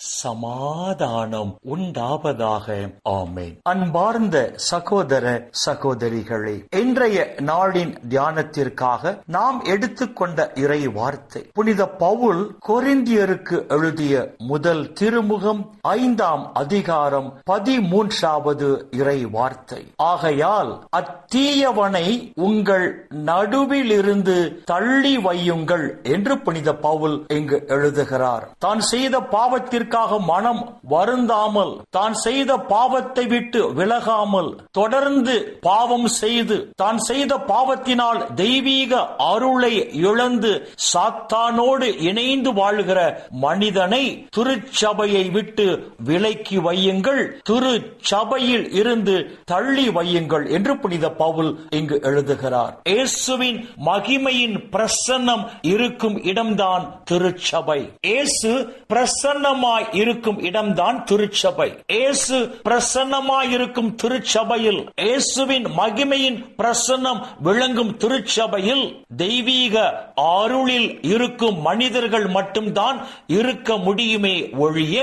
சமாதானம் உண்டாவதாக. ஆமேன். அன்பார்ந்த சகோதர சகோதரிகளே இன்றைய நாளின் தியானத்திற்காக நாம் எடுத்துக்கொண்ட இறை வார்த்தை புனித பவுல் கொரிந்தியருக்கு எழுதிய முதல் திருமுகம் ஐந்தாம் அதிகாரம் பதிமூன்றாவது இறை வார்த்தை ஆகையால் அத்தீயவனை உங்கள் நடுவிலிருந்து தள்ளி வையுங்கள் என்று புனித பவுல் இங்கு எழுதுகிறார். தான் செய்த பாவத்திற்கு பாவத்திற்காக மனம் வருந்தாமல் தான் செய்த பாவத்தை விட்டு விலகாமல் தொடர்ந்து பாவம் செய்து தான் செய்த பாவத்தினால் தெய்வீக அருளை இழந்து சாத்தானோடு இணைந்து வாழ்கிற மனிதனை திருச்சபையை விட்டு விலக்கி வையுங்கள் திருச்சபையில் இருந்து தள்ளி வையுங்கள் என்று புனித பவுல் இங்கு எழுதுகிறார். இயேசுவின் மகிமையின் பிரசன்னம் இருக்கும் இடம்தான் திருச்சபை. இயேசு பிரசன்னமாய் இருக்கும் இடம்தான் திருச்சபை. இயேசு பிரசன்னமாய் இருக்கும் திருச்சபையில் இயேசுவின் மகிமையின் பிரசன்னம் விளங்கும் திருச்சபையில் தெய்வீக அருளில் இருக்கும் மனிதர்கள் மட்டும்தான் இருக்க முடியுமே ஒழிய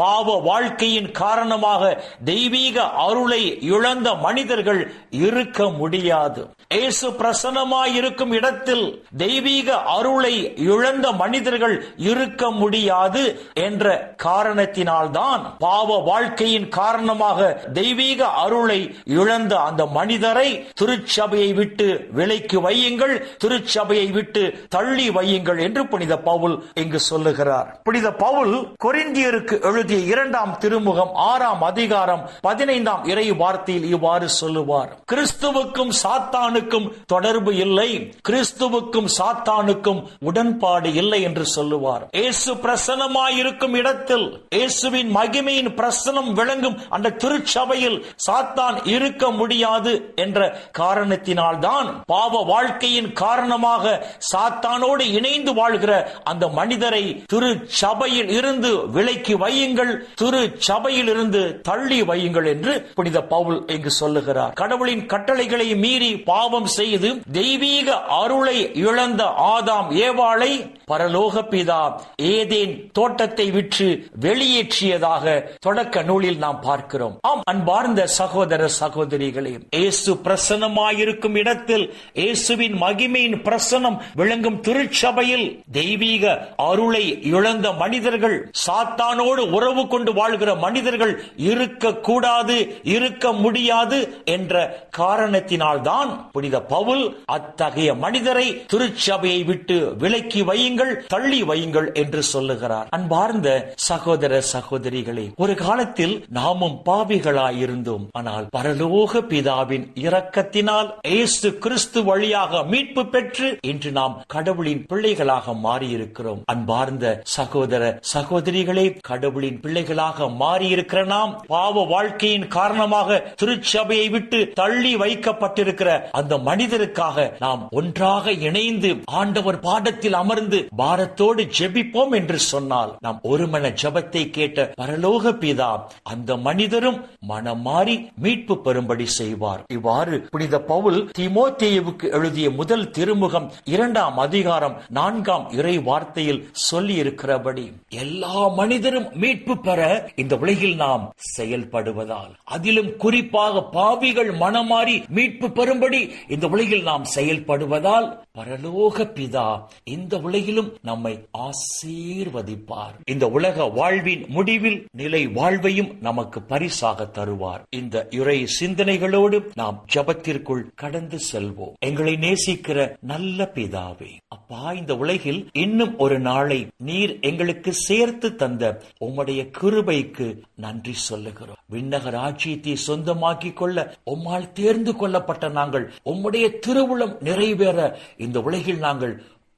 பாவ வாழ்க்கையின் காரணமாக தெய்வீக அருளை இழந்த மனிதர்கள் இருக்க முடியாது. ஏசு பிரசனமாயிருக்கும் இடத்தில் தெய்வீக அருளை இழந்த மனிதர்கள் இருக்க முடியாது என்ற காரணத்தினால்தான் பாவ வாழ்க்கையின் காரணமாக தெய்வீக அருளை இழந்த அந்த மனிதரை திருச்சபையை விட்டு விலைக்கு வையுங்கள் திருச்சபையை விட்டு தள்ளி வையுங்கள் என்று புனித பவுல் இங்கு சொல்லுகிறார். புனித பவுல் கொரிந்தியருக்கு எழுதிய இரண்டாம் திருமுகம் ஆறாம் அதிகாரம் பதினைந்தாம் இறை வார்த்தையில் இவ்வாறு சொல்லுவார். கிறிஸ்துவுக்கும் சாத்தானுக்கும் தொடர்பு இல்லை. கிறிஸ்துவுக்கும் சாத்தானுக்கும் உடன்பாடு இல்லை என்று சொல்லுவார். இயேசு பிரசனமாயிருக்கும் இடத்தில் இயேசுவின் மகிமையின் பிரசனம் விளங்கும் அந்த திருச்சபையில் சாத்தான் இருக்க முடியாது என்ற காரணத்தினால் தான் பாவ வாழ்க்கையின் காரணமாக சாத்தானோடு இணைந்து வாழ்கிற அந்த மனிதரை திருச்சபையில் இருந்து விலைக்கு வையுங்கள் திரு சபையில் இருந்து தள்ளி வையுங்கள் என்று புனித பவுல் இங்கு சொல்லுகிறார். கடவுளின் கட்டளைகளை மீறி பாவம் செய்து தெய்வீக அருளை இழந்த ஆதாம் ஏவாளை பரலோக பிதா ஏதேன் தோட்டத்தை விற்று வெளியேற்றியதாக தொடக்க நூலில் நாம் பார்க்கிறோம். ஆம் அன்பார்ந்த சகோதர சகோதரிகளே இயேசு பிரசனமாயிருக்கும் இடத்தில் இயேசுவின் மகிமையின் பிரசனம் விளங்கும் திருச்சபையில் தெய்வீக அருளை இழந்த மனிதர்கள் சாத்தானோடு உறவு கொண்டு வாழ்கிற மனிதர்கள் இருக்க கூடாது இருக்க முடியாது என்ற காரணத்தினால்தான் புனித பவுல் அத்தகைய மனிதரை திருச்சபையை விட்டு விலக்கி வையுங்கள். தள்ளி வையுங்கள் என்று சொல்லுகிறார். அன்பார்ந்த சகோதர சகோதரிகளே ஒரு காலத்தில் நாமும் பாவிகளாயிருந்தோம். ஆனால் பரலோக பிதாவின் இரக்கத்தினால் ஏசு கிறிஸ்து வழியாக மீட்பு பெற்று இன்று நாம் கடவுளின் பிள்ளைகளாக மாறியிருக்கிறோம். அன்பார்ந்த சகோதர சகோதரிகளே கடவுளின் பிள்ளைகளாக மாறியிருக்கிற நாம் பாவ வாழ்க்கையின் காரணமாக திருச்சபையை விட்டு தள்ளி வைக்கப்பட்டிருக்கிற அந்த மனிதருக்காக நாம் ஒன்றாக இணைந்து ஆண்டவர் பாடத்தில் அமர்ந்து பாரத்தோடு ஜெபிப்போம் என்று சொன்னால் நாம் ஒரு மன ஜபத்தை கேட்ட பரலோக பிதா அந்த மனிதரும் மனம் மாறி மீட்பு பெறும்படி செய்வார். இவ்வாறு புனித பவுல் திமோத்தேயுவுக்கு எழுதிய முதல் திருமுகம் இரண்டாம் அதிகாரம் நான்காம் இறை வார்த்தையில் சொல்லி இருக்கிறபடி எல்லா மனிதரும் மீட்பு பெற இந்த உலகில் நாம் செயல்படுவதால் அதிலும் குறிப்பாக பாவிகள் மனமாறி மீட்பு பெறும்படி இந்த உலகில் நாம் செயல்படுவதால் பரலோக பிதா இந்த உலகிலும் நம்மை ஆசீர்வதிப்பார். இந்த உலக வாழ்வின் முடிவில் நிலை வாழ்வையும் நமக்கு பரிசாக தருவார். இந்த இறை சிந்தனைகளோடு நாம் ஜபத்திற்குள் கடந்து செல்வோம். எங்களை நேசிக்கிற நல்ல பிதாவே அப்பா இந்த உலகில் இன்னும் ஒரு நாளை நீர் எங்களுக்கு சேர்த்து தந்த உம்முடைய கிருபைக்கு நன்றி சொல்லுகிறோம். விண்ணக ராஜ்யத்தை சொந்தமாக்கிக் கொள்ள உம்மால் தேர்ந்து கொள்ளப்பட்ட நாங்கள் உம்முடைய திருவுளம் நிறைவேற இந்த உலகில் நாங்கள்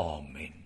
ஆமேன்